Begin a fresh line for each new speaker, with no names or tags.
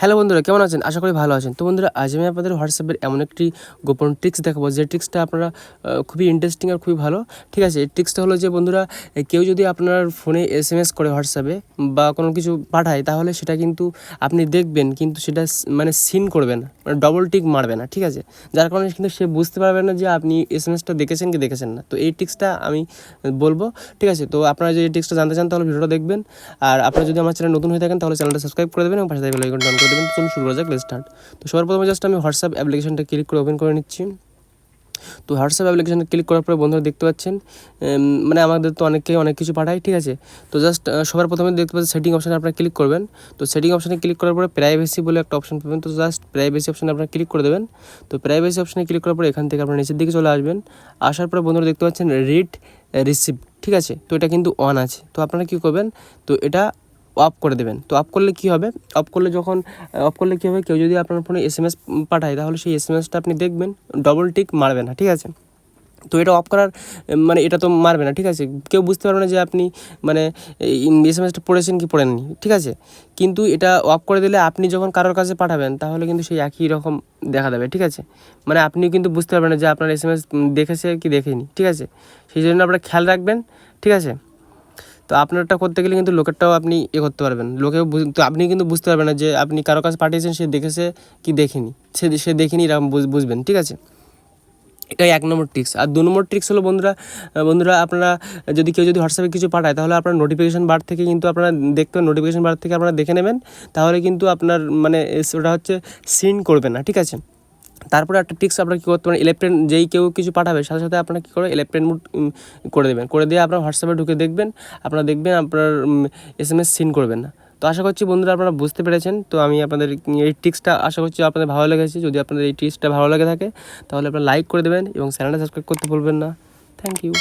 Hello বন্ধুরা, কেমন আছেন? আশা করি ভালো আছেন। তো বন্ধুরা, আজ আমি আপনাদের হোয়াটসঅ্যাপের এমন একটি গোপন ট্রিক্স দেখাবো। যে ট্রিক্সটা আপনারা খুবই ইন্টারেস্টিং আর খুবই ভালো। ঠিক আছে? এই ট্রিক্সটা হলো যে বন্ধুরা কেউ যদি আপনার ফোনে এস এম এস করে হোয়াটসঅ্যাপে বা কোনো কিছু পাঠায়, তাহলে সেটা কিন্তু আপনি দেখবেন, কিন্তু সেটা মানে সিন করবে না মানে ডবল টিক মারবে না। ঠিক আছে? যার কারণে কিন্তু সে বুঝতে পারবে না যে আপনি এস এম এসটা দেখেছেন কি দেখেছেন না। তো এই ট্রিক্সটা আমি বলব। ঠিক আছে? তো আপনারা যদি এই ট্রিক্সটা জানতে চান, তাহলে ভিডিওটা দেখবেন। আর আপনারা যদি আমার চ্যানেল নতুন হয়ে থাকেন, তাহলে চ্যানেলটা সাবস্ক্রাইব করে দেবেন এবং পাশে বেল আইকনটা অন করে দেবেন তো চলুন শুরু করা যাক স্টার্ট তো সবার প্রথমে জাস্ট আমি হোয়াটসঅ্যাপ অ্যাপ্লিকেশনটা ক্লিক করে ওপেন করে নিচ্ছি। তো হোয়াটসঅ্যাপ অ্যাপ্লিকেশনে ক্লিক করার পরে বন্ধুরা দেখতে পাচ্ছেন মানে আমাদের তো অনেকেই অনেক কিছু পাঠায় ঠিক আছে? তো জাস্ট সবার প্রথমে দেখতে পাচ্ছেন সেটিং অপশানে আপনারা ক্লিক করবেন। তো সেটিং অপশানে ক্লিক করার পরে প্রাইভেসি বলে একটা অপশন পাবেন। তো জাস্ট প্রাইভেসি অপশানে আপনারা ক্লিক করে দেবেন। তো প্রাইভেসি অপশানে ক্লিক করার পরে এখান থেকে আপনারা নিচের দিকে চলে আসবেন। আসার পরে বন্ধুরা দেখতে পাচ্ছেন রিড রিসিভ ঠিক আছে? তো এটা কিন্তু অন আছে। তো আপনারা কী করবেন? তো এটা অফ করে দেবেন। তো অফ করলে কি হবে? অফ করলে যখন অফ করলে কী হবে? কেউ যদি আপনার ফোনে এস এম এস পাঠায়, তাহলে সেই এস এম এসটা আপনি দেখবেন ডবল টিক মারবে না, ঠিক আছে? তো এটা অফ করার মানে এটা তো মারবে না, ঠিক আছে? কেউ বুঝতে পারবে না যে আপনি মানে এস এম এসটা পড়েছেন কি পড়েননি, ঠিক আছে? কিন্তু এটা অফ করে দিলে আপনি যখন কারোর কাছে পাঠাবেন, তাহলে কিন্তু সেই একই রকম দেখা দেবে, ঠিক আছে? মানে আপনি কিন্তু বুঝতে পারবেন না যে আপনার এস এম এস দেখেছে কি দেখেনি, ঠিক আছে? সেই জন্য আপনারা খেয়াল রাখবেন, ঠিক আছে? তো আপনারটা করতে গেলে কিন্তু লোকেরটাও আপনি এ করতে পারবেন। লোকেও তো আপনি কিন্তু বুঝতে পারবেন না যে আপনি কারও কাছে পাঠিয়েছেন, সে দেখেছে কি দেখেনি? সে সে দেখেনি, এরকম বুঝ- বুঝবেন, ঠিক আছে? এটাই এক নম্বর ট্রিক্স আর দু নম্বর ট্রিক্স হলো বন্ধুরা বন্ধুরা আপনারা যদি কেউ যদি হোয়াটসঅ্যাপে কিছু পাঠায়, তাহলে আপনার নোটিফিকেশান বার থেকে কিন্তু আপনারা দেখতে নোটিফিকেশান বার থেকে আপনারা দেখে নেবেন। তাহলে কিন্তু আপনার মানে ওটা হচ্ছে সিন করবে না, ঠিক আছে? তারপরে একটা টিক্স আপনার কী করতে পারেন ইলেকট্রেন যেই কেউ কিছু পাঠাবে, সাথে সাথে আপনার কী করে ইলেকট্রেন মুড করে দেবেন। করে দিয়ে আপনার হোয়াটসঅ্যাপে ঢুকে দেখবেন, আপনারা দেখবেন আপনার এস এম এস সিন করবেন না। তো আশা করছি বন্ধুরা আপনারা বুঝতে পেরেছেন। তো আমি আপনাদের, এই টিক্সটা আশা করছি আপনাদের ভালো লেগেছে। যদি আপনাদের এই টিক্সটা ভালো লেগে থাকে, তাহলে আপনারা লাইক করে দেবেন এবং চ্যানেলটা সাবস্ক্রাইব করতে ভুলবেন না। Thank you